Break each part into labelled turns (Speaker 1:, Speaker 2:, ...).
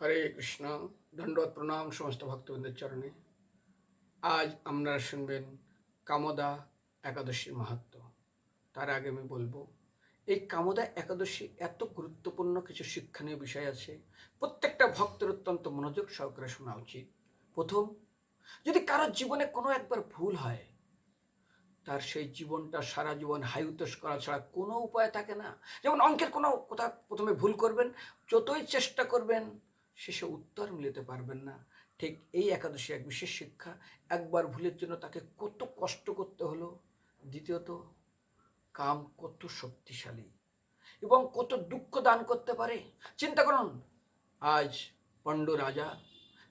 Speaker 1: হরে কৃষ্ণ দণ্ডবত প্রণাম সমস্ত ভক্তবৃন্দের চরণে। আজ আপনারা শুনবেন কামদা একাদশীর মাহাত্ম। তার আগে আমি বলব, এই কামদা একাদশী এত গুরুত্বপূর্ণ কিছু শিক্ষণীয় বিষয় আছে। প্রত্যেকটা ভক্তের অত্যন্ত মনোযোগ সহকারে শোনা উচিত। প্রথম, যদি কারোর জীবনে কোনো একবার ভুল হয়, তার সেই জীবনটা সারা জীবন হাইউতোষ করা ছাড়া কোনো উপায় থাকে না। যেমন অঙ্কের কোনো কোথাও প্রথমে ভুল করবেন, যতই চেষ্টা করবেন শেষে উত্তর মিলতে পারবেন না। ঠিক এই একাদশী এক বিশেষ শিক্ষা। একবার ভুলের জন্য তাকে কত কষ্ট করতে হলো। দ্বিতীয়ত, কাম কত শক্তিশালী এবং কত দুঃখ দান করতে পারে। চিন্তা করুন, আজ পণ্ড রাজা,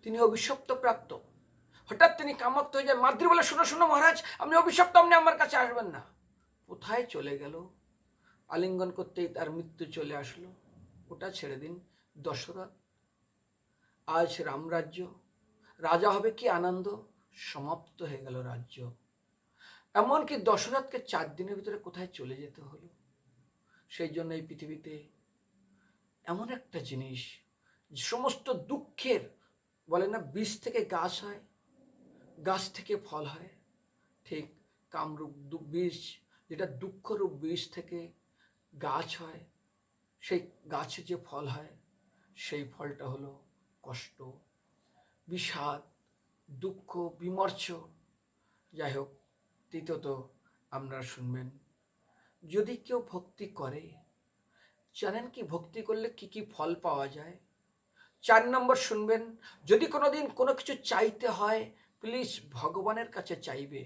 Speaker 1: তিনি অভিশপ্ত প্রাপ্ত। হঠাৎ তিনি কামাক্ত হয়ে যায়। মাদ্রি বলে, শুনো শুনো মহারাজ, আপনি অভিশপ্ত, আপনি আমার কাছে আসবেন না। কোথায় চলে গেল? আলিঙ্গন করতেই তার মৃত্যু চলে আসলো। ওটা ছেড়ে দিন। দশরথ আজ রামরাজ্য। রাজা হবে কি আনন্দ? সমাপ্ত হয়ে গেল রাজ্য। এমনকি দশরথকে চার দিনের ভিতরে কোথায় চলে যেতে হলো? সেই জন্য এই পৃথিবীতে এমন একটা জিনিস সমস্ত দুঃখের, বলে না বীজ থেকে গাছ হয়, গাছ থেকে ফল হয়। ঠিক কামরূপ বীজ যেটা দুঃখরূপ বীজ থেকে গাছ হয়, সেই গাছে যে ফল হয়, সেই ফলটা হলো কষ্ট, বিষাদ, দুঃখ, বিমর্ষ। যাই হোক তৃতীয়ত আপনারা শুনবেন, যদি কেউ ভক্তি করে, জানেন কি ভক্তি করলে কি কি ফল পাওয়া যায়? চার নম্বর শুনবেন, যদি কোনো দিন কোনো কিছু চাইতে হয় প্লিজ ভগবানের কাছে চাইবে,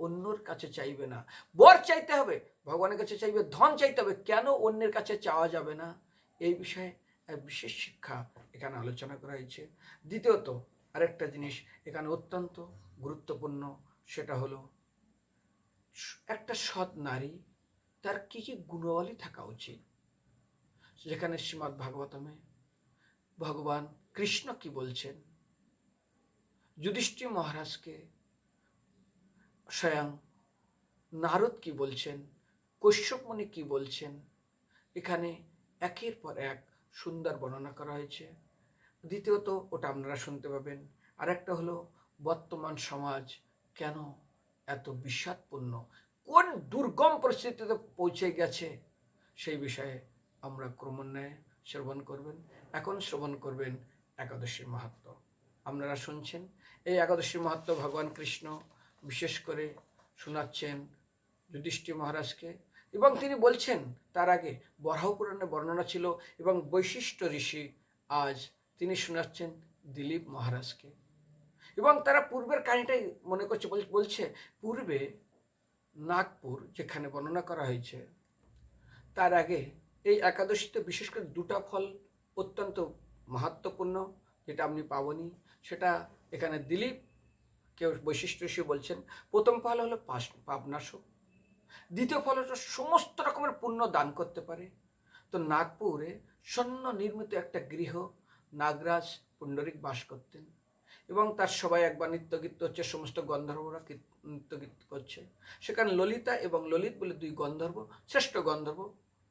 Speaker 1: অন্যর কাছে চাইবে না। বর চাইতে হবে, ভগবানের কাছে চাইবে, ধন চাইতে হবে, কেন অন্যের কাছে চাওয়া যাবে না? এই বিষয়ে বিশেষ শিক্ষা এখানে আলোচনা করা হয়েছে। দ্বিতীয়ত, আরেকটা জিনিস এখানে অত্যন্ত গুরুত্বপূর্ণ, সেটা হলো একটা সৎ নারী, তার কি কি গুণাবলী থাকা উচিত? যেখানে শ্রীমদ্ ভাগবতমে ভগবান কৃষ্ণ কি বলছেন? যুধিষ্ঠির মহারাজকে স্বয়ং নারদ কি বলছেন? কৈশ্যপমণি কি বলছেন? এখানে একের পর এক সুন্দর বর্ণনা করা হয়েছে। দ্বিতীয়ত, ওটা আপনারা শুনতে পাবেন। আর একটা হলো, বর্তমান সমাজ কেন এত বিষাদপূর্ণ? কোন দুর্গম পরিস্থিতিতে পৌঁছে গেছে? সেই বিষয়ে আমরা ক্রমান্বয়ে শ্রবণ করবেন। এখন শ্রবণ করবেন একাদশীর মাহাত্ম। আপনারা শুনছেন? এই একাদশীর মাহাত্ম ভগবান কৃষ্ণ বিশেষ করে শোনাচ্ছেন যুধিষ্ঠির মহারাজকে। এবং তিনি বলছেন, তার আগে বরাহ পুরাণে বর্ণনা ছিল এবং বৈশিষ্ট্য ঋষি আজ তিনি শোনাচ্ছেন দিলীপ মহারাজকে। এবং তারা পূর্বের কাহিনীটাই মনে করছে, বল- বলছে, পূর্বে নাগপুর যেখানে বর্ণনা করা হয়েছে, তার আগে এই একাদশীতে বিশেষ করে দুটা ফল অত্যন্ত মাহাত্মপূর্ণ যেটা আপনি পাবনি, সেটা এখানে দিলীপ কেউ বৈশিষ্ট্য হিসেবে বলছেন। প্রথম ফল হলো পাশ, পাপনাশক। দ্বিতীয় ফল হলো সমস্ত রকমের পুণ্য দান করতে পারে। তো নাগপুরে স্বর্ণ নির্মিত একটা গৃহ নাগরাজ পুণ্ডরিক বাস করতেন এবং তার সবাই একবার নৃত্যগীত হচ্ছে সমস্ত গন্ধর্বরা নৃত্যগীত করছে। সেখানে ললিতা এবং ললিত বলে দুই গন্ধর্ব, শ্রেষ্ঠ গন্ধর্ব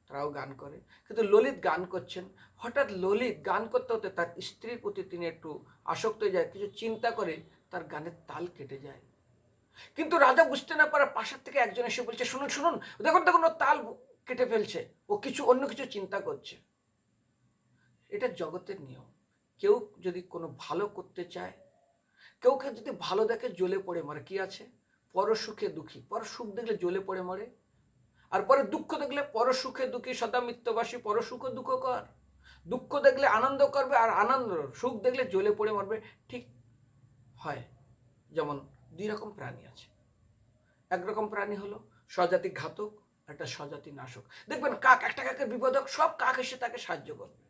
Speaker 1: তারাও গান করে। কিন্তু ললিত গান করছেন। হঠাৎ ললিত গান করতে হতে তার স্ত্রীর প্রতি তিনি একটু আসক্ত হয়ে যায়, কিছু চিন্তা করে তার গানের তাল কেটে যায়। কিন্তু রাজা বুঝতে না পারে পাশের থেকে একজন এসে বলছে, শুনুন শুনুন, দেখুন দেখুন, ও তাল কেটে ফেলছে, ও কিছু, অন্য কিছু চিন্তা করছে। এটা জগতের নিয়ম। কেউ যদি কোনো ভালো করতে চায়, কেউ কেউ যদি ভালো দেখে জ্বলে পড়ে মরে, কি আছে? পর সুখে দুঃখী। পর সুখ দেখলে জ্বলে পড়ে মরে। আর পরে দুঃখ দেখলে পর সুখে দুঃখী, সদা মিত্যবাসী পর সুখ দুঃখ কর। দুঃখ দেখলে আনন্দ করবে আর আনন্দ, সুখ দেখলে জ্বলে পড়ে মরবে। ঠিক হয়। যেমন দুই রকম প্রাণী আছে। একরকম প্রাণী হলো স্বজাতি ঘাতক একটা স্বজাতি নাশক। দেখবেন কাক, একটা কাকের বিপদক, সব কাক এসে তাকে সাহায্য করবে।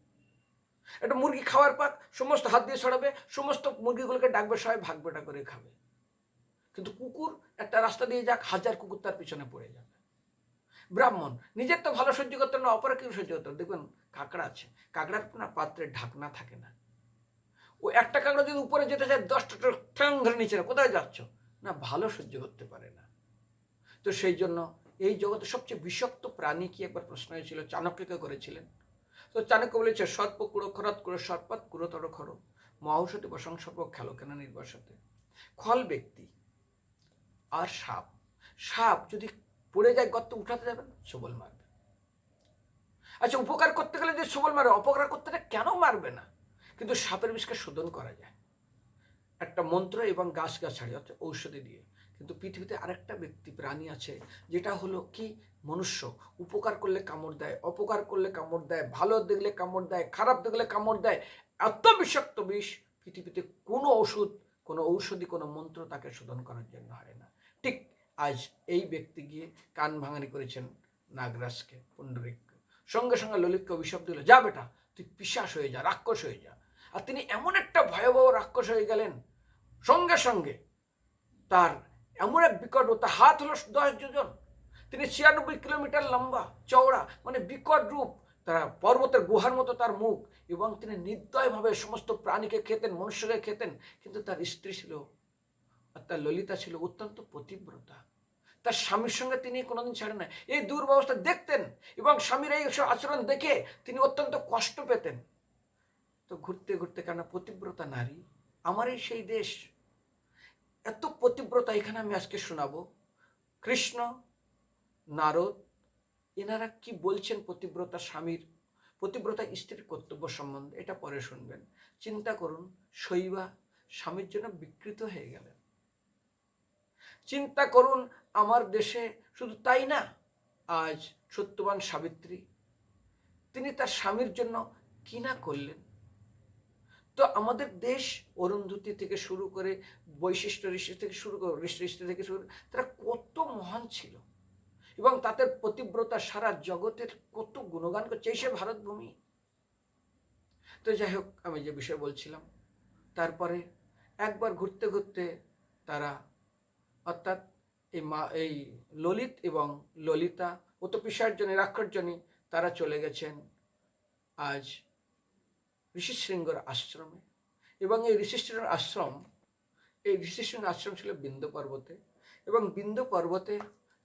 Speaker 1: একটা মুরগি খাওয়ার পাক, সমস্ত হাত দিয়ে ছড়াবে, সমস্ত মুরগিগুলোকে ডাকবে, সবাই ভাগবেটা করে খাবে। কিন্তু কুকুর একটা রাস্তা দিয়ে যাক, হাজার কুকুর তার পিছনে পড়ে যাবে। ব্রাহ্মণ, নিজের তো ভালো সহ্য করতে না অপরে কেউ সহ্য করতে দেখবেন কাঁকড়া আছে। কাঁকড়ার না পাত্রে ঢাকনা থাকে না। ও একটা কাঁকড়া যদি উপরে যেতে চায় দশটা ঠ্যাং ধরে নিচে না, কোথায় যাচ্ছ? না ভালো সহ্য করতে পারে না। তো সেই জন্য এই জগতে সবচেয়ে বিষাক্ত প্রাণী কি একবার প্রশ্ন হয়েছিল? চাণক্যকে করেছিলেন। তো চাণক্য বলেছে সর্প কুড়ো খরত কুড়ো সর্পাত কুড়োতর খর। মহৌষধি বসং সর্প খেলো কেন নির্বাসতে? খল ব্যক্তি আর সাপ। সাপ যদি পড়ে যায় গর্ত উঠাতে যাবেন সবল মারবে। আচ্ছা উপকার করতে গেলে যে সবল মারবে অপকার করতে কেন মারবে না? কিন্তু সাপের বিষকে শোধন করা যায়। একটা মন্ত্র এবং গাছ গাছাড়ি অর্থাৎ ঔষধি দিয়ে। কিন্তু পৃথিবীতে আরেকটা ব্যক্তি, প্রাণী আছে, যেটা হলো কি? মনুষ্য। উপকার করলে কামড় দেয়, অপকার করলে কামড় দেয়, ভালো দেখলে কামড় দেয়, খারাপ দেখলে কামড় দেয়, এত বিষাক্ত বিষ পৃথিবীতে কোনো ওষুধ কোনো ঔষধি, কোনো মন্ত্র তাকে শোধন করার জন্য হয় না। ঠিক আজ এই ব্যক্তি গিয়ে কান ভাঙানি করেছেন নাগরাজকে পুণ্ডরিককে সঙ্গে সঙ্গে ললিতকে অভিশাপ দিল, যা বেটা, তুই পিশাস হয়ে যা, রাক্ষস হয়ে যা। আর তিনি এমন একটা ভয়াবহ রাক্ষস হয়ে গেলেন, সঙ্গে সঙ্গে তার এমন এক বিকট তার হাত হলো দশ যোজন তিনি ছিয়ানব্বই কিলোমিটার লম্বা, চওড়া মানে বিকট রূপ, তারা পর্বতের গুহার মতো তার মুখ, এবং তিনি নির্দয়ভাবে সমস্ত প্রাণীকে খেতেন, মনুষ্যকে খেতেন, কিন্তু তার স্ত্রী ছিল আর তার ললিতা ছিল অত্যন্ত পতিব্রতা। তার স্বামীর সঙ্গে তিনি কোনোদিন ছাড়েন না এই দুর্ব্যবস্থা দেখতেন এবং স্বামীর এই আচরণ দেখে তিনি অত্যন্ত কষ্ট পেতেন। তো ঘুরতে ঘুরতে কেন পতিব্রতা নারী? আমারই সেই দেশ। এত পতিব্রতা এখানে আমি আজকে শোনাবো। কৃষ্ণ, নারদ, এনারা কি বলছেন পতিব্রতা স্বামীর? পতিব্রতা স্ত্রীর কর্তব্য সম্বন্ধে এটা পরে শুনবেন। চিন্তা করুন, শৈবা স্বামীর জন্য বিকৃত হয়ে গেলেন। চিন্তা করুন, আমার দেশে শুধু তাই না, আজ সত্যবান সাবিত্রী, তিনি তার স্বামীর জন্য কি না করলেন? তো আমাদের দেশ অরুন্ধতি থেকে শুরু করে বৈশিষ্ট্য ঋষি থেকে শুরু করে ঋষি ঋষি থেকে শুরু তারা কত মহান ছিল। এবং তাদের পতিব্রতা সারা জগতের কত গুণগান করছে, এই সে ভারতভূমি। তো যাই হোক, আমি যে বিষয় বলছিলাম, তারপরে একবার ঘুরতে ঘুরতে তারা, অর্থাৎ এই মা, এই ললিত এবং ললিতা অত পিসার্জনী রাক্ষর্জনী তারা চলে গেছেন আজ ঋষিশৃঙ্গর আশ্রমে। এবং এই ঋষি ঋষিশৃঙ্গর আশ্রম, এই ঋষি ঋষিশৃঙ্গ আশ্রম ছিল বিন্দু পর্বতে। এবং বিন্দু পর্বতে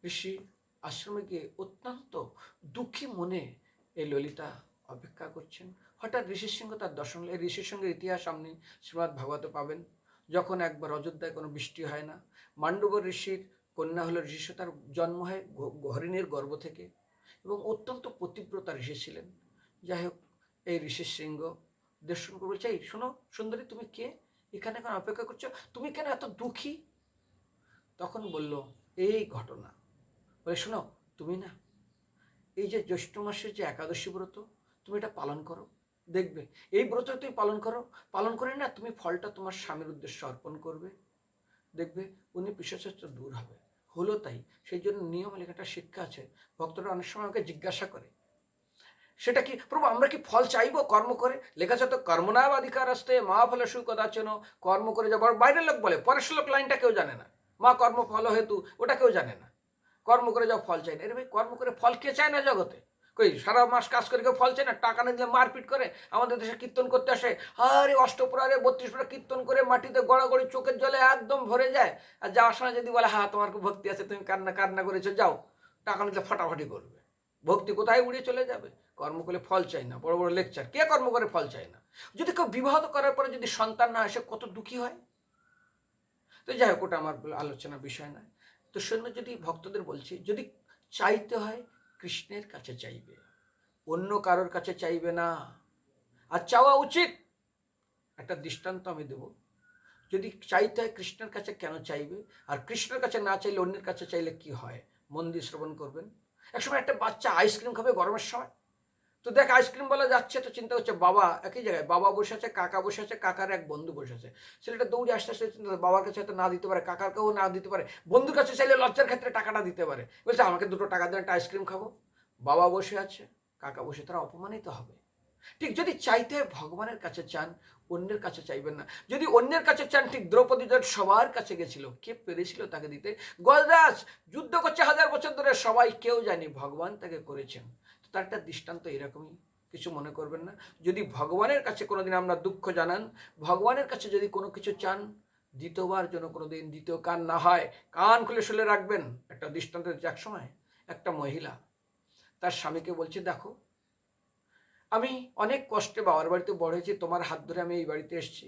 Speaker 1: ঋষি আশ্রমে গিয়ে অত্যন্ত দুঃখী মনে এই ললিতা অপেক্ষা করছেন। হঠাৎ ঋষির সিংহ তার দর্শন এই ঋষির সঙ্গে ইতিহাস আপনি শ্রীমৎ ভাগবত পাবেন। যখন একবার অযোধ্যায় কোনো বৃষ্টি হয় না মান্ডব ঋষির কন্যা হলো ঋষি তার জন্ম হয় হরিণের গর্ভ থেকে। এবং অত্যন্ত পতিব্রতা ঋষি ছিলেন। যাই হোক, এই ঋষির সিংহ দর্শন করবে। চাই শোনো সুন্দরী, তুমি কে? এখানে এখন অপেক্ষা করছ? তুমি কেন এত দুঃখী? তখন বলল, এই ঘটনা। বলে, শোনো, তুমি না, এই যে জ্যৈষ্ঠ মাসের যে একাদশী ব্রত, তুমি এটা পালন করো। দেখবে, এই ব্রত তুমি পালন করো। পালন করে না, তুমি ফলটা তোমার স্বামীর উদ্দেশ্যে অর্পণ করবে। দেখবে, উনি পিসাচার্য দূর হবে। হলো তাই। সেই জন্য নিয়ম লেখাটা শিক্ষা আছে। ভক্তরা অনেক সময় আমাকে জিজ্ঞাসা করে। সেটা কি প্রভু, আমরা কি ফল চাইব কর্ম করে? লেখা আছে তো কর্মনাব অধিকার আসতে মা ফলে সুকদাচন কর্ম করে যাবার বাইরের লোক বলে পরের লোক লাইনটা কেউ জানে না। মা কর্ম ফল হেতু, ওটা কেউ জানে না। কর্ম করে যাও, ফল চাই না। এর ভাই, কর্ম করে ফল কে চায় না জগতে? কই, সারা মাস কাজ করে কেউ ফল চায় না? টাকা না দিলে মারপিট করে? আমাদের দেশে কীর্তন করতে আসে, আরে অষ্টপ্রহারে বত্রিশ প্রহারে কীর্তন করে মাটিতে গড়াগড়ি চোখের জলে একদম ভরে যায়। আর যাওয়ার সময় যদি বলে হ্যাঁ তোমার খুব ভক্তি আছে, তুমি কান্না কান্না করেছ, যাও। টাকা নিতে ফাটাফাটি করবে। ভক্তি কোথায় উড়িয়ে চলে যাবে? কর্ম করলে ফল চাই না, বড় বড় লেকচার কে কর্ম করে ফল চায় না? যদি কেউ বিবাহ করার পরে যদি সন্তান না আসে, কত দুঃখী হয়? তো যাই হোক, ওটা আমার আলোচনার বিষয় নয়। তো শূন্য যদি ভক্তদের বলছি, যদি চাইতে হয়, কৃষ্ণের কাছে চাইবে, অন্য কারোর কাছে চাইবে না, আর চাওয়া উচিত, একটা দৃষ্টান্ত আমি দেব। যদি চাইতে হয় কৃষ্ণের কাছে কেন চাইবে, আর কৃষ্ণের কাছে না চাইলে অন্যের কাছে চাইলে কি হয়? মন দিয়ে শ্রবণ করবেন। একসময় একটা বাচ্চা আইসক্রিম খাবে গরমের সময়। তো দেখ, আইসক্রিম বলা যাচ্ছে, তো চিন্তা হচ্ছে বাবা একই জায়গায়, বাবা বসে আছে, কাকা বসে আছে, কাকার এক বন্ধু বসে আছে। ছেলেটা দৌড়ে আসতে আসতে চিন্তা বাবার কাছে হয়তো না দিতে পারে কাকার কাছেও না দিতে পারে। বন্ধুর কাছে চাইলে লজ্জার ক্ষেত্রে টাকাটা দিতে পারে। বলছে, আমাকে দুটো টাকা দেন, একটা আইসক্রিম খাব। বাবা বসে আছে, কাকা বসে, তারা অপমানিত হবে। ঠিক, যদি চাইতে ভগবানের কাছে চান, অন্যের কাছে চাইবেন না। যদি অন্যের কাছে চান, ঠিক দ্রৌপদী যখন সবার কাছে গেছিল। কে পেরেছিল তাকে দিতে? গলদাস যুদ্ধ করছে হাজার বছর ধরে, সবাই কেউ জানি, ভগবান তাকে করেছেন। তার একটা দৃষ্টান্ত এরকমই, কিছু মনে করবেন না? যদি ভগবানের কাছে কোনোদিন আমরা দুঃখ জানান, ভগবানের কাছে যদি কোনো কিছু চান, দ্বিতীয়বার যেন কোনোদিন দ্বিতীয় কান না হয়, কান খুলে শুলে রাখবেন। একটা দৃষ্টান্ত এক সময়, একটা মহিলা, তার স্বামীকে বলছে, দেখো আমি অনেক কষ্টে বাবার বাড়িতে বড় হয়েছি, তোমার হাত ধরে আমি এই বাড়িতে এসেছি।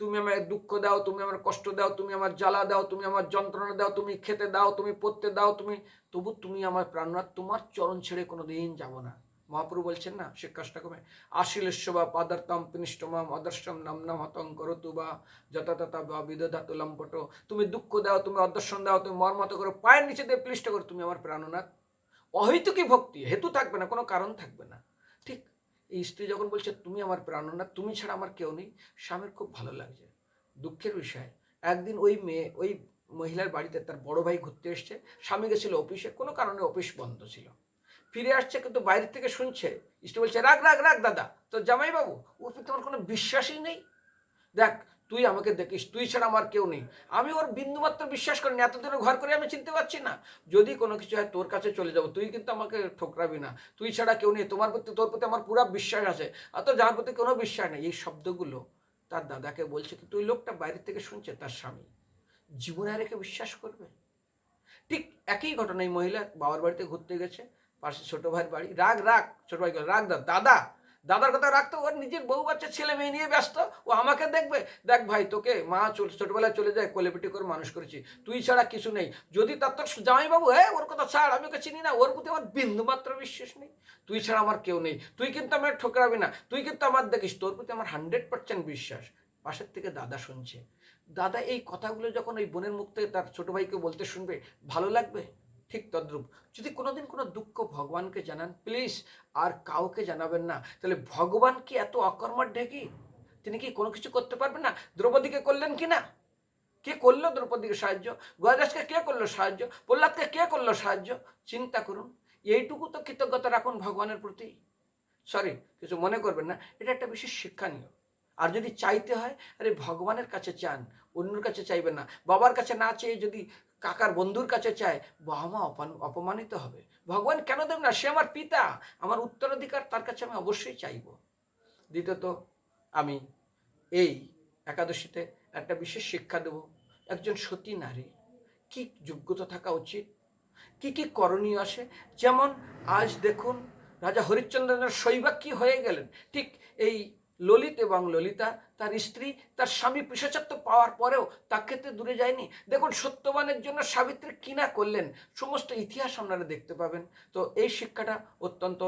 Speaker 1: তুমি আমার দুঃখ দাও, তুমি আমার কষ্ট দাও, তুমি আমার জ্বালা দাও, তুমি আমার যন্ত্রণা দাও, তুমি খেতে দাও, তুমি পড়তে দাও, তুমি তবু তুমি আমার প্রাণনাথ, তোমার চরণ ছেড়ে কোনো দিন যাব না। মহাপ্রভু বলছেন না শিক্ষাষ্টকমে আশিলেশ্ব বা পাদার্তাম পিনিষ্টমাম অদর্শম নাম হতং করতু বা যথাতথা বা বিদধাতু লম্পট। তুমি দুঃখ দাও, তুমি অদর্শন দাও, তুমি মর্মত করো পায়ের নিচে দিয়ে ক্লিষ্ট করো, তুমি আমার প্রাণনাথ। অহৈতুকী ভক্তি, হেতু থাকবে না, কোনো কারণ থাকবে না। এই স্ত্রী যখন বলছে তুমি আমার প্রাণনা তুমি ছাড়া আমার কেউ নেই, স্বামীর খুব ভালো লাগছে। দুঃখের বিষয়। একদিন ওই মেয়ে, ওই মহিলার বাড়িতে তার বড় ভাই ঘুরতে এসছে। স্বামী গেছিল অফিসে, কোনো কারণে অফিস বন্ধ ছিল। ফিরে আসছে কিন্তু বাইরের থেকে শুনছে স্ত্রী বলছে, রাগ রাগ রাগ, দাদা তো জামাইবাবু, ওর প্রতি আমার কোনো বিশ্বাসই নেই। দেখ তুই আমাকে দেখিস, তুই ছাড়া আমার কেউ নেই। আমি ওর বিন্দুমাত্র বিশ্বাস করিনি, এতদিনে ঘর করে আমি চিনতে পারছি না। যদি কোনো কিছু হয়, তোর কাছে চলে যাব। তুই কিন্তু আমাকে ঠোকরাবি না। তুই ছাড়া কেউ নেই। তোমার প্রতি, তোর প্রতি আমার পুরো বিশ্বাস আছে। তোর যার প্রতি কোনো বিশ্বাস নেই। এই শব্দগুলো তার দাদাকে বলছে কিন্তু ওই লোকটা বাইরে থেকে শুনছে, তার স্বামী। জীবনে একে বিশ্বাস করবে? ঠিক একই ঘটনা এই মহিলা বাবার বাড়িতে ঘুরতে গেছে। পাশে ছোটো ভাইয়ের বাড়ি। রাগ রাগ, ছোট ভাই রাগ দাদা দাদার কথা রাখতো, ওর নিজের বউ বাচ্চা, ছেলে মেয়ে নিয়ে ব্যস্ত। ও আমাকে দেখবে, দেখ ভাই, তোকে মা চল, ছোটবেলায় চলে যায় কোলেপিটি করে মানুষ করেছি। তুই ছাড়া কিছু নেই। যদি তার তোর জামাইবাবু হ্যাঁ ওর কথা ছাড়, আমি ওকে চিনি না, ওর প্রতি আমার বিন্দু মাত্র বিশ্বাস নেই। তুই ছাড়া আমার কেউ নেই। তুই কিন্তু আমার ঠোকরাবি না। তুই কিন্তু আমার, দেখিস, তোর প্রতি আমার হান্ড্রেড পার্সেন্ট বিশ্বাস। পাশের থেকে দাদা শুনছে। দাদা এই কথাগুলো যখন ওই বোনের মুখ থেকে তার ছোট ভাইকে বলতে শুনবে, ভালো লাগবে? ঠিক তদ্রূপ। যদি কোনোদিন কোনো দুঃখ ভগবানকে জানান, প্লিজ আর কাউকে জানাবেন না, তাহলে ভগবান কি এত অকর্মার ঢেকি? তিনি কি কোনো কিছু করতে পারবেন না? দ্রৌপদীকে করলেন কি না? কে করল দ্রৌপদীকে সাহায্য? গয়দাসকে কে করল সাহায্য? প্রহ্লাদকে কে করল সাহায্য? চিন্তা করুন, এইটুকু তো কৃতজ্ঞতা রাখুন ভগবানের প্রতি। সরি, কিছু মনে করবেন না, এটা একটা বিশেষ শিক্ষণীয়। আর যদি চাইতে হয়, আরে ভগবানের কাছে চান, অন্যর কাছে চাইবেন না, বাবার কাছে না চেয়ে যদি কাকার বন্ধুর কাছে চায়, বাবা মা অপমান- অপমানিত হবে। ভগবান কেন দেব না? সে আমার পিতা। আমার উত্তরাধিকার তার কাছে আমি অবশ্যই চাইব। দ্বিতীয়ত, আমি এই একাদশীতে একটা বিশেষ শিক্ষা দেব। একজন সতী নারী। কি যোগ্যতা থাকা উচিত? কি কি করণীয় আসে যেমন, আজ দেখুন, রাজা হরিশ্চন্দ্রের শৈবাক্ষী হয়ে গেলেন? ঠিক এই ললিত এবং ললিতা, তার স্ত্রী, তার স্বামী পিসাচাত্য পাওয়ার পরেও তার ক্ষেত্রে দূরে যায়নি। দেখুন, সত্যবানের জন্য সাবিত্রী কিনা করলেন, সমস্ত ইতিহাস আপনারা দেখতে পাবেন। তো এই শিক্ষাটা অত্যন্ত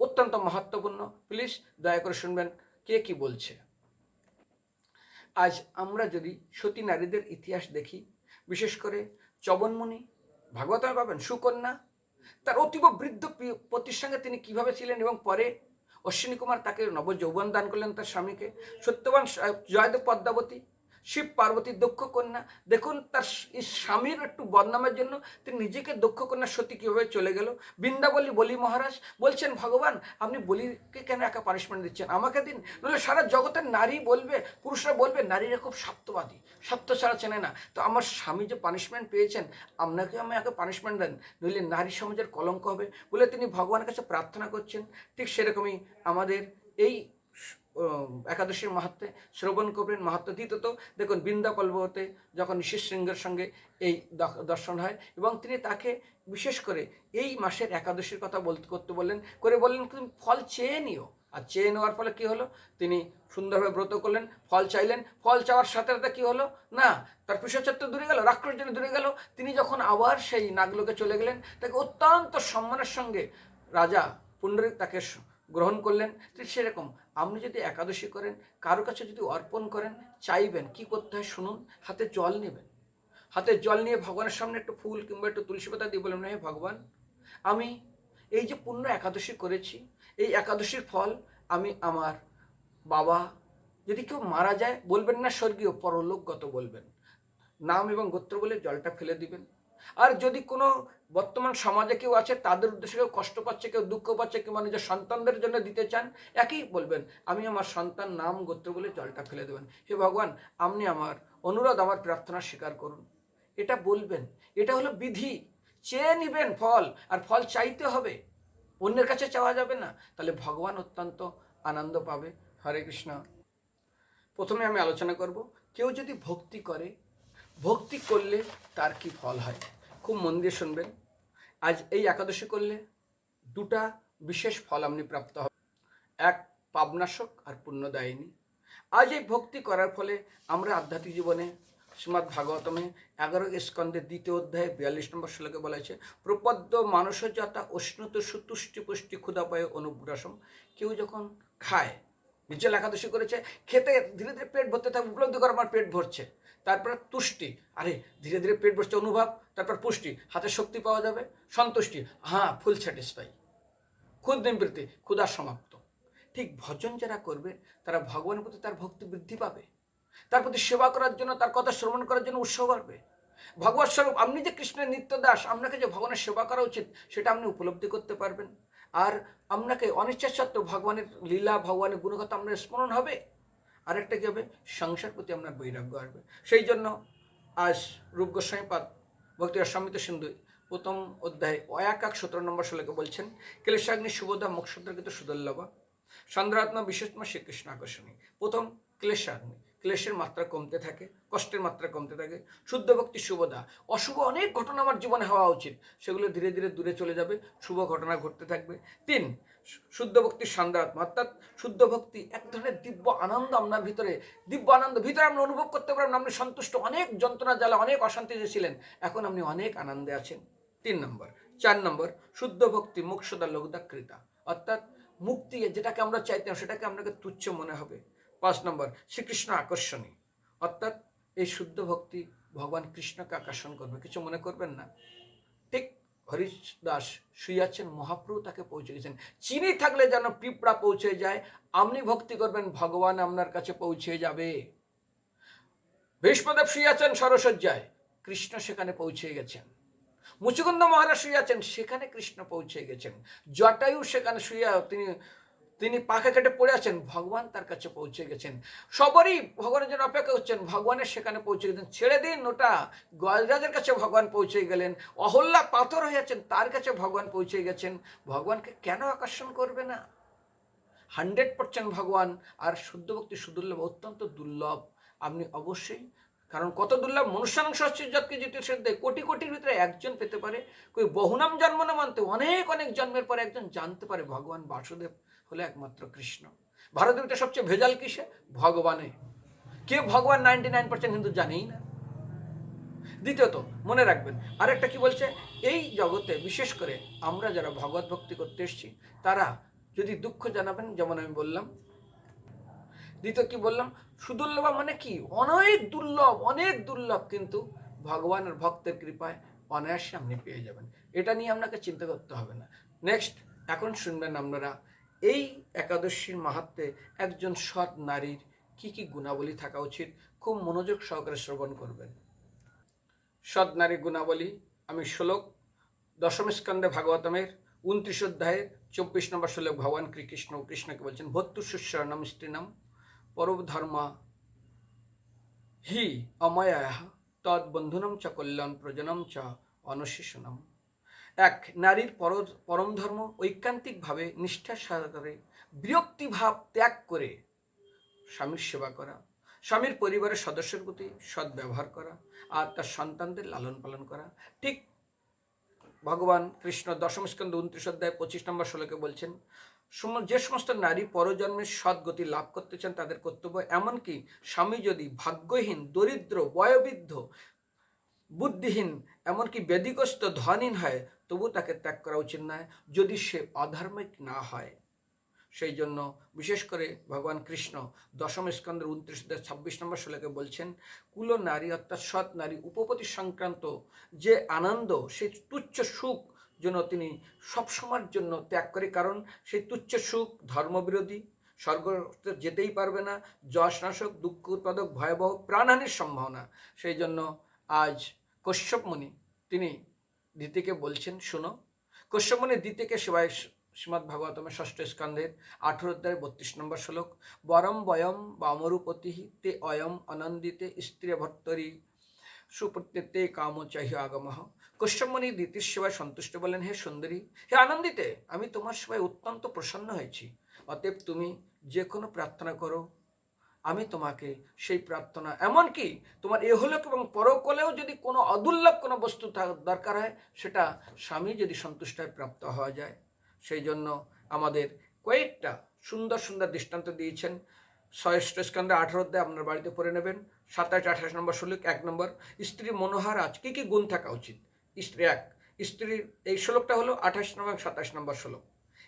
Speaker 1: অত্যন্ত মহত্বপূর্ণ। প্লিজ দয়া করে শুনবেন, কে কি বলছে? আজ আমরা যদি সতী নারীদের ইতিহাস দেখি, বিশেষ করে চবনমুনি ভাগবতমে পাবেন, সুকন্যা, তার অতীব বৃদ্ধ পতির সঙ্গে তিনি কীভাবে ছিলেন এবং পরে অশ্বিনী কুমার তাকে নবযৌবন দান করলেন তার স্বামীকে। সত্যবান জয়দেব পদ্মাবতী শিব পার্বতীর দক্ষ কন্যা। দেখুন তার স্বামীর একটু বদনামের জন্য তিনি নিজেকে দক্ষ কন্যা সতী কীভাবে চলে গেল। বৃন্দাবলী বলি মহারাজ, বলছেন, ভগবান, আপনি বলিকে কেন একা পানিশমেন্ট দিচ্ছেন? আমাকে দিন। নইলে সারা জগতের নারী বলবে, পুরুষরা বলবে, নারীরা খুব স্বার্থবাদী, স্বার্থ ছাড়া চেনে না। তো আমার স্বামী যে পানিশমেন্ট পেয়েছেন, আপনাকে আমি একে পানিশমেন্ট দেন? নইলে নারী সমাজের কলঙ্ক হবে। বলে তিনি ভগবানের কাছে প্রার্থনা করছেন। ঠিক সেরকমই আমাদের এই একাদশীর মাহাত্মে, শ্রবণ করবেন মাহাত্ম দ্বিতীয়ত, দেখুন বৃন্দাকল্পতে যখন নিশিস সিংহের সঙ্গে এই দর্শন হয় এবং তিনি তাকে বিশেষ করে এই মাসের একাদশীর কথা বলতে করতে বললেন, করে বললেন তুমি ফল চেয়ে নিও? আর চেয়ে নেওয়ার ফলে কি হলো? তিনি সুন্দরভাবে ব্রত করলেন, ফল চাইলেন, ফল চাওয়ার সাথে সাথে কী হলো? না, তার পিসাচত্ব দূরে গেল রাক্ষস জন্য দূরে গেল, তিনি যখন আবার সেই নাগলোকে চলে গেলেন, তাকে অত্যন্ত সম্মানের সঙ্গে রাজা পুণ্ডরিক তাকে গ্রহণ করলেন, ঠিক সেরকম আপনি যদি একাদশী করেন, কারও কাছে যদি অর্পণ করেন, চাইবেন, কি করতে হয় শুনুন, হাতে জল নেবেন। হাতে জল নিয়ে ভগবানের সামনে একটু ফুল কিংবা একটু তুলসী পাতা দিয়ে বলবেন হে ভগবান, আমি এই যে পূর্ণ একাদশী করেছি, এই একাদশীর ফল আমি আমার বাবা, যদি কেউ মারা যায়, বলবেন না স্বর্গীয়, পরলোকগত বলবেন। নাম এবং গোত্র বলে জলটা ফেলে দিবেন। আর যদি কোনো বর্তমান সমাজে কেউ আছে, তাদের উদ্দেশ্যে কেউ কষ্ট পাচ্ছে, কেউ দুঃখ পাচ্ছে কিংবা নিজের সন্তানদের জন্য দিতে চান, একই বলবেন, আমি আমার সন্তান নাম গোত্র বলে জলটা ফেলে দেবেন। হে ভগবান, আপনি আমার অনুরোধ, আমার প্রার্থনা স্বীকার করুন। এটা বলবেন, এটা হলো বিধি। চেয়ে নিবেন ফল, আর ফল চাইতে হবে। অন্যের কাছে চাওয়া যাবে না। তাহলে ভগবান অত্যন্ত আনন্দ পাবে। হরে কৃষ্ণ। প্রথমে আমি আলোচনা করব, কেউ যদি ভক্তি করে, ভক্তি করলে তার কি ফল হয়? খুব মন দিয়ে শুনবেন। আজ এই একাদশী করলে দুটা বিশেষ ফল আপনি প্রাপ্ত হবে এক পাবনাশক আর পুণ্যদায়িনী। আজ এই ভক্তি করার ফলে আমরা আধ্যাত্মিক জীবনে শ্রীমৎ ভাগবতমে এগারো স্কন্ধের দ্বিতীয় অধ্যায়ে বিয়াল্লিশ নম্বর শ্লোকে বলা হয়েছে, প্রপদ্য মানসজাতা উষ্ণত সুতুষ্টি পুষ্টি ক্ষুদাপায় অনুগ্রাসম কেউ যখন খায় নিজে একাদশী করেছে, খেতে ধীরে ধীরে পেট ভরতে থাকে উপলব্ধি করে আমার পেট ভরছে। তারপর তুষ্টি। আরে, ধীরে ধীরে পেট ভরছে অনুভব, তারপর পুষ্টি। হাতে শক্তি পাওয়া যাবে, সন্তুষ্টি। হ্যাঁ ফুল স্যাটিসফাই ক্ষুদ নিবৃত্তি ক্ষুদার সমাপ্ত। ঠিক ভজন যারা করবে, তারা ভগবানের প্রতি তার ভক্তি বৃদ্ধি পাবে। তার প্রতি সেবা করার জন্য, তার কথা শ্রবণ করার জন্য উৎসাহ বাড়বে। ভগবত স্বরূপ, আপনি যে কৃষ্ণের নিত্য দাস আপনাকে যে ভগবানের সেবা করা উচিত, সেটা আপনি উপলব্ধি করতে পারবেন। আর আপনাকে অনিচ্ছা সত্ত্বেও ভগবানের লীলা, ভগবানের গুণগত আপনার স্মরণ হবে। আরেকটা কি হবে? সংসার প্রতি আপনার বৈরাগ্য আসবে। সেই জন্য আজ রূপ গোস্বামী পাদ ভক্তি অসমিত সিন্ধু প্রথম অধ্যায়ে এক সতেরো নম্বর শ্লোকে বলছেন, ক্লেশাগ্নি সুবোধা মোক্ষদ্রকৃত সুদল্লভা, চন্দ্রাত্মা বিশেষমা শ্রীকৃষ্ণ আকর্ষণী। প্রথম ক্লেশাগ্নি, ক্লেশের মাত্রা কমতে থাকে, কষ্টের মাত্রা কমতে থাকে। শুদ্ধ ভক্তি শুভদা অশুভ অনেক ঘটনা আমার জীবনে হওয়া উচিত। সেগুলো ধীরে ধীরে দূরে চলে যাবে, শুভ ঘটনা ঘটতে থাকবে। তিন শুদ্ধ ভক্তির সান্দ্রাত্মা অর্থাৎ শুদ্ধ ভক্তি এক ধরনের দিব্য আনন্দ আপনার ভিতরে, দিব্য আনন্দ ভিতরে আপনি অনুভব করতে পারবেন আপনি সন্তুষ্ট। অনেক যন্ত্রণা জ্বালা, অনেক অশান্তিতে ছিলেন। এখন আপনি অনেক আনন্দে আছেন। তিন নম্বর, চার নম্বর, শুদ্ধ ভক্তি মোক্ষদা লঘুদাকৃতা অর্থাৎ মুক্তি যেটাকে আমরা চাইতাম সেটাকে আপনাকে তুচ্ছ মনে হবে। পাঁচ নম্বর, শ্রীকৃষ্ণ আকর্ষণী। অর্থাৎ এই শুদ্ধ ভক্তি ভগবান কৃষ্ণকে আকর্ষণ করবে। কিছু মনে করবেন না? ঠিক হরিশ দাস শুয়াছেন মহাপ্রভু তাকে পৌঁছে গেছেন। চিনি থাকলে যেন পিঁপড়া পৌঁছে যায়, আপনি ভক্তি করবেন, ভগবান আপনার কাছে পৌঁছে যাবে। ভীষ্মদেব আছেন সরসজ্জায়, কৃষ্ণ সেখানে পৌঁছে গেছেন। মুচুকুন্দ মহারাজ শুয়ে আছেন সেখানে কৃষ্ণ পৌঁছে গেছেন। জটায়ু সেখানে শুয়ে তিনি তিনি পাখা কেটে পড়ে আছেন, ভগবান তার কাছে পৌঁছে গেছেন। সবারই ভগবানের জন্য অপেক্ষা করছেন, ভগবানের সেখানে পৌঁছে গেছেন। ছেড়ে দিন ওটা গজরাজের কাছে ভগবান পৌঁছে গেলেন, অহল্যা পাথর হয়ে আছেন, তার কাছে ভগবান পৌঁছে গেছেন। ভগবানকে কেন আকর্ষণ করবে না? হান্ড্রেড পার্সেন্ট ভগবান, আর শুদ্ধ ভক্তি সুদুর্লভ অত্যন্ত দুর্লভ। আপনি অবশ্যই, কারণ কত দুর্লভ মনুষ্যাংশ হচ্ছে যৎকে যেতে শ্রদ্ধে কোটি কোটির ভিতরে একজন পেতে পারে। কই বহুনাম জন্ম না মানতে অনেক অনেক জন্মের পরে একজন জানতে পারে, ভগবান বাসুদেব হলো একমাত্র কৃষ্ণ। ভিতরে সবচেয়ে ভেজাল কিসে? ভগবানে। কে ভগবান নাইনটি নাইন পার্সেন্ট কিন্তু জানেই না। দ্বিতীয়ত, মনে রাখবেন, আরেকটা কি বলছে? এই জগতে, বিশেষ করে আমরা যারা ভগবত ভক্তি করতে এসেছি, তারা যদি দুঃখ জানাবেন, যেমন আমি বললাম দ্বিতীয় কি বললাম? সুদুর্লভ মানে কি? অনেক দুর্লভ অনেক দুর্লভ কিন্তু ভগবানের ভক্তের কৃপায় অনায়াসে আপনি পেয়ে যাবেন। এটা নিয়ে আপনাকে চিন্তা করতে হবে না। নেক্সট এখন শুনবেন আপনারা এই একাদশীর মাহাত্মে একজন সৎ নারীর কি কি গুণাবলী থাকা উচিত? খুব মনোযোগ সহকারে শ্রবণ করবেন। সৎ নারী গুণাবলী, আমি শ্লোক, দশম স্কন্ধে ভাগবতমের উনত্রিশ অধ্যায়ের চব্বিশ নম্বর শ্লোক, ভগবান শ্রীকৃষ্ণ কৃষ্ণকে বলছেন ভত্তু সুস্বর্ণম স্ত্রীনাম পরবধর্মা হি অময়া তদ বন্ধুনম চ কল্যাণ প্রজনম চ অনশিষণম এক নারীর পর পরম ধর্ম ঐকান্তিকভাবে নিষ্ঠার সাথে বিরক্তিভাব ত্যাগ করে স্বামীর সেবা করা, স্বামীর পরিবারের সদস্যের প্রতি সৎ ব্যবহার করা আর তার সন্তানদের লালন পালন করা। ঠিক ভগবান কৃষ্ণ দশম স্কন্ধ উনত্রিশ অধ্যায় পঁচিশ নম্বর ষোলোকে বলছেন যে সমস্ত নারী পরজন্মের সদ্গতি লাভ করতে চান তাদের কর্তব্য এমনকি স্বামী যদি ভাগ্যহীন, দরিদ্র, বয়োবৃদ্ধ বুদ্ধিহীন, এমনকি বেদিগ্রস্ত ধনহীন হয়, তবু তাকে ত্যাগ করা উচিত নয় যদি সে অধার্মিক না হয়। সেই জন্য বিশেষ করে ভগবান কৃষ্ণ দশম স্কন্দের উনত্রিশ ছাব্বিশ নম্বর শ্লোকে বলছেন, কুল নারী অর্থাৎ সৎ নারী উপপতি সংক্রান্ত যে আনন্দ, সেই তুচ্ছ সুখ জন্য তিনি সবসময়ের জন্য ত্যাগ করে। কারণ সেই তুচ্ছ সুখ ধর্মবিরোধী, স্বর্গ যেতেই পারবে না, যশনাশক, দুঃখ উৎপাদক, ভয়াবহ, প্রাণহানির সম্ভাবনা। সেই জন্য আজ কশ্যপ মুনি, তিনি দিতিকে বলছেন, শোনো, কশ্যপ মুনি দিতিকে সেবায় শ্রীমৎ ভাগবতমের ষষ্ঠ স্কন্ধের আঠেরো অধ্যায় বত্রিশ নম্বর শ্লোক, বরম বয়ম বা অমরূপতি তে অয়ম আনন্দিতে স্ত্রী ভর্তরি সুপ্রত্যেতে কাম চাহি আগমহ। কশ্যপমণি দ্বিতীয় সেবায় সন্তুষ্ট বলেন, হে সুন্দরী, হে আনন্দিতে, আমি তোমার সেবায় অত্যন্ত প্রসন্ন হয়েছি। অতএব তুমি যে কোনো প্রার্থনা করো আমি তোমাকে সেই প্রার্থনা, এমনকি তোমার এ এহলোক এবং পরকলেও যদি কোনো অদুর্লভ কোনো বস্তু দরকার হয়, সেটা স্বামী যদি সন্তুষ্ট হয় প্রাপ্ত হওয়া যায়। সেই জন্য আমাদের কয়েকটা সুন্দর সুন্দর দৃষ্টান্ত দিয়েছেন। ষষ্ঠ স্কন্ধে আঠারো অধ্যায় আপনার বাড়িতে পড়ে নেবেন। সাতাশ, আঠাশ নম্বর শ্লোক এক নম্বর। স্ত্রী মনোহার আজ কী কী গুণ থাকা উচিত? স্ত্রী এক, স্ত্রীর এই শ্লোকটা হলো আঠাশ নম্বর সাতাশ নম্বর শ্লোক।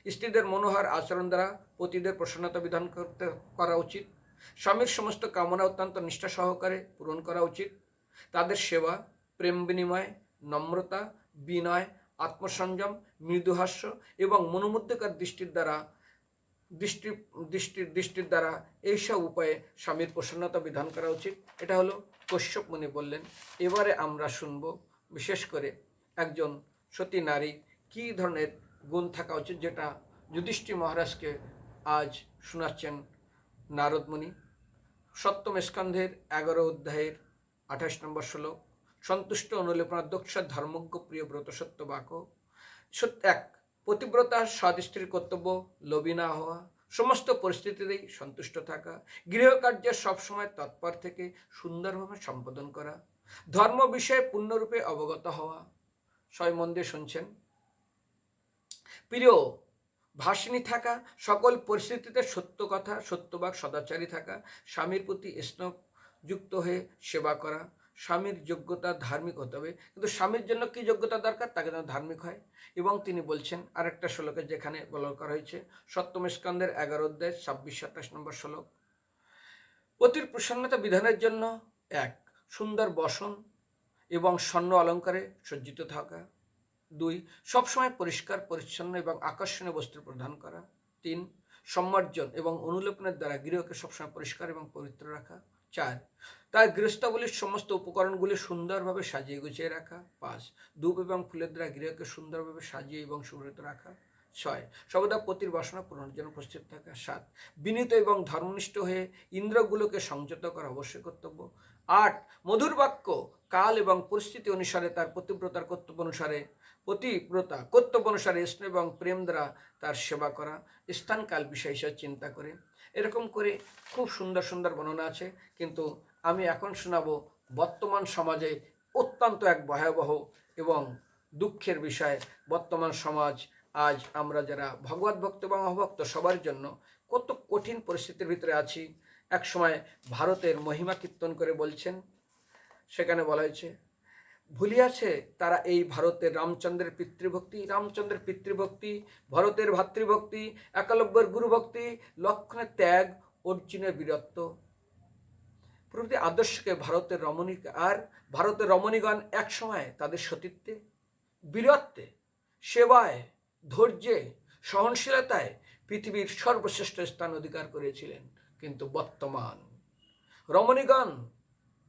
Speaker 1: স্ত্রীদের মনোহার আচরণ দ্বারা পতিদের প্রসন্নতা বিধান করতে, করা উচিত। স্বামীর সমস্ত কামনা অত্যন্ত নিষ্ঠা সহকারে পূরণ করা উচিত। তাদের সেবা, প্রেম বিনিময়, নম্রতা, বিনয়, আত্মসংযম মৃদুহাস্য এবং মনোমুগ্ধকর দৃষ্টির দ্বারা, দৃষ্টি দৃষ্টির দৃষ্টির দ্বারা এইসব উপায়ে স্বামীর প্রসন্নতা বিধান করা উচিত। এটা হলো কশ্যপ মুনি বললেন, এবারে আমরা শুনব বিশেষ করে একজন সতী নারী কী ধরনের গুণ থাকা উচিত যেটা যুধিষ্ঠির মহারাজকে আজ শোনাচ্ছেন নারদমণি, সপ্তম স্কন্ধের এগারো অধ্যায়ের আঠাশ নম্বর শ্লোক, সন্তুষ্ট অনুলেপনা দক্ষ ধর্মজ্ঞ প্রিয় ব্রত সত্য বাক এক, পতিব্রতা সৎ স্ত্রীর কর্তব্য, লোভী না হওয়া, সমস্ত পরিস্থিতিতেই সন্তুষ্ট থাকা, গৃহকার্যে সবসময় তৎপর থেকে সুন্দরভাবে সম্পাদন করা, ধর্ম বিষয়ে পূর্ণরূপে অবগত হওয়া। ছয় মন দিয়ে শুনছেন। প্রিয় ভাসিনী থাকা, সকল পরিস্থিতিতে সত্য কথা, সত্যবাক, সদাচারী থাকা, স্বামীর প্রতি স্নেহযুক্ত হয়ে সেবা করা, স্বামীর যোগ্যতা ধার্মিক হতে হবে। কিন্তু স্বামীর জন্য কি যোগ্যতা দরকার? তাকে যেন ধার্মিক হয়। এবং তিনি বলছেন, আরেকটা শ্লোকে যেখানে বলা করা হয়েছে, সপ্তম স্কন্দের এগারো অধ্যায়, ছাব্বিশ, সাতাশ নম্বর শ্লোক। পতির প্রসন্নতা বিধানের জন্য এক, সুন্দর বসন এবং স্বর্ণ অলঙ্কারে সজ্জিত থাকা। দুই, সবসময় পরিষ্কার, পরিচ্ছন্ন এবং আকর্ষণীয় বস্ত্র প্রদান করা। তিন সম্মার্জন এবং অনুলেপনের দ্বারা গৃহকে সবসময় পরিষ্কার এবং পবিত্র রাখা। চার, তার গৃহস্থাবলীর সমস্ত উপকরণগুলি সুন্দরভাবে সাজিয়ে গুছিয়ে রাখা। পাঁচ, ধূপ এবং ফুলের দ্বারা গৃহকে সুন্দরভাবে সাজিয়ে এবং সুব্রত রাখা। ছয়, সর্বদা পতির বাসনা পূরণের জন্য উপস্থিত থাকা। সাত, বিনীত এবং ধর্মনিষ্ঠ হয়ে ইন্দ্রগুলোকে সংযত করা অবশ্যই কর্তব্য। আট, মধুর বাক্য, কাল এবং পরিস্থিতি অনুসারে তার পতিব্রতার কর্তব্য অনুসারে পতিব্রতা কর্তব্য অনুসারে স্নেহ এবং প্রেম দ্বারা তার সেবা করা, স্থানকাল বিষয় হিসাবে চিন্তা করে। এরকম করে খুব সুন্দর সুন্দর বর্ণনা আছে, কিন্তু আমি এখন শোনাবো বর্তমান সমাজে অত্যন্ত এক ভয়াবহ এবং দুঃখের বিষয়। বর্তমান সমাজ, আজ আমরা যারা ভগবত ভক্ত এবং অভক্ত সবার জন্য কত কঠিন পরিস্থিতির ভিতরে আছি। এক সময় ভারতের মহিমা কীর্তন করে বলছেন, সেখানে বলা হয়েছে ভুলিয়াছে তারা এই ভারতের রামচন্দ্রের পিতৃভক্তি রামচন্দ্রের পিতৃভক্তি, ভরতের ভাতৃভক্তি, একালব্যের গুরুভক্তি লক্ষণের ত্যাগ, অর্জুনের বীরত্ব। প্রভৃতি আদর্শকে ভারতের রমণী আর ভারতের রমণীগণ এক সময় তাদের সতীত্বে, বীরত্বে, সেবায়, ধৈর্যে, সহনশীলতায় পৃথিবীর সর্বশ্রেষ্ঠ স্থান অধিকার করেছিলেন। কিন্তু বর্তমান রমণীগণ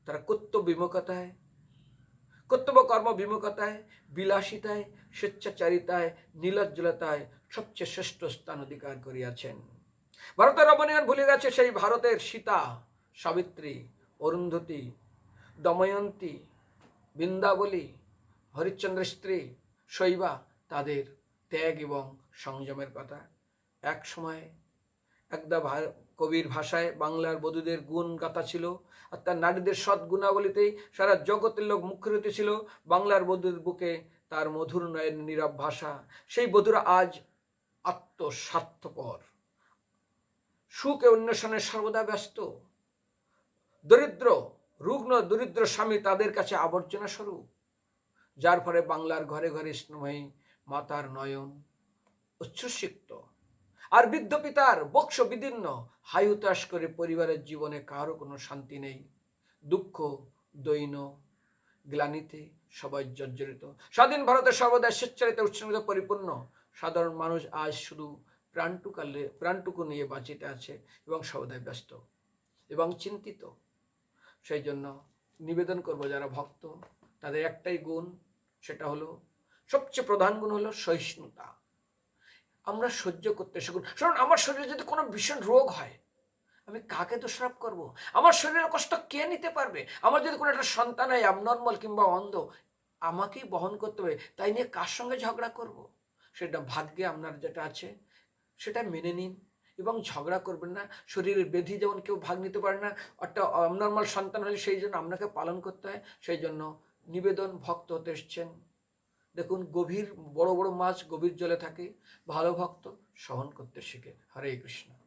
Speaker 1: তারা কর্তব্য বিমুখতায় কর্তব্য কর্ম বিমুখতায়, বিলাসিতায়, স্বেচ্ছাচারিতায় নীলজ্জলতায় সবচেয়ে শ্রেষ্ঠ স্থান অধিকার করিয়াছেন। ভারতের রমণীগণ ভুলে গেছে সেই ভারতের সীতা, সাবিত্রী, অরুন্ধতী, দময়ন্তী, বৃন্দাবলী, হরিশ্চন্দ্রের স্ত্রী, শৈবা তাদের ত্যাগ এবং সংযমের কথা। এক সময় একদা কবির ভাষায় বাংলার বধূদের গুণ গাথা ছিল, আর তার নারীদের সৎ গুণাবলীতেই সারা জগতের লোক মুখরিত ছিল। বাংলার বধূর বুকে তার মধুর নয়ের নীরব ভাষা, সেই বধুরা আজ আত্মস্বার্থপর। সুখে অন্বেষণে সর্বদা ব্যস্ত। দরিদ্র, রুগ্ন, দরিদ্র স্বামী তাদের কাছে আবর্জনা স্বরূপ, যার ফলে বাংলার ঘরে ঘরে স্নেহময়ী মাতার নয়ন উচ্ছ্বসিক্ত আর বৃদ্ধ পিতার বক্ষ বিদীর্ণ হাই করে পরিবারের জীবনে কারও কোনো শান্তি নেই। দুঃখ, দৈন, গ্লানিতে সবাই জর্জরিত। স্বাধীন ভারতের সর্বদা স্বেচ্ছারিত উৎসঙ্গিত পরিপূর্ণ। সাধারণ মানুষ আজ শুধু প্রাণটুকালে প্রাণটুকু নিয়ে বাঁচিতে আছে এবং সর্বদাই ব্যস্ত এবং চিন্তিত। সেই জন্য নিবেদন করব যারা ভক্ত, তাদের একটাই গুণ, সেটা হলো সবচেয়ে প্রধান গুণ হলো সহিষ্ণুতা। আমরা সহ্য করতে শিখুন। শুনুন, আমার শরীরে যদি কোনো ভীষণ রোগ হয়, আমি কাকে দোষারোপ করব? আমার শরীরের কষ্ট কে নিতে পারবে? আমার যদি কোনো একটা সন্তান হয় অ্যাবনর্মাল কিংবা অন্ধ, আমাকেই বহন করতে হবে। তাই নিয়ে কার সঙ্গে ঝগড়া করব? সেটা ভাগ্যে আপনার যেটা আছে, সেটা মেনে নিন এবং ঝগড়া করবেন না। শরীরের বেধি যেমন কেউ ভাগ নিতে পারে না, একটা অবনর্মাল সন্তান হলে সেই জন্য আপনাকে পালন করতে হয়। সেই জন্য নিবেদন ভক্ত হতে এসছেন। দেখুন, গভীর, বড় বড় মাছ গভীর জলে থাকে, ভালো ভক্ত সহন করতে শিখে। হরে কৃষ্ণ।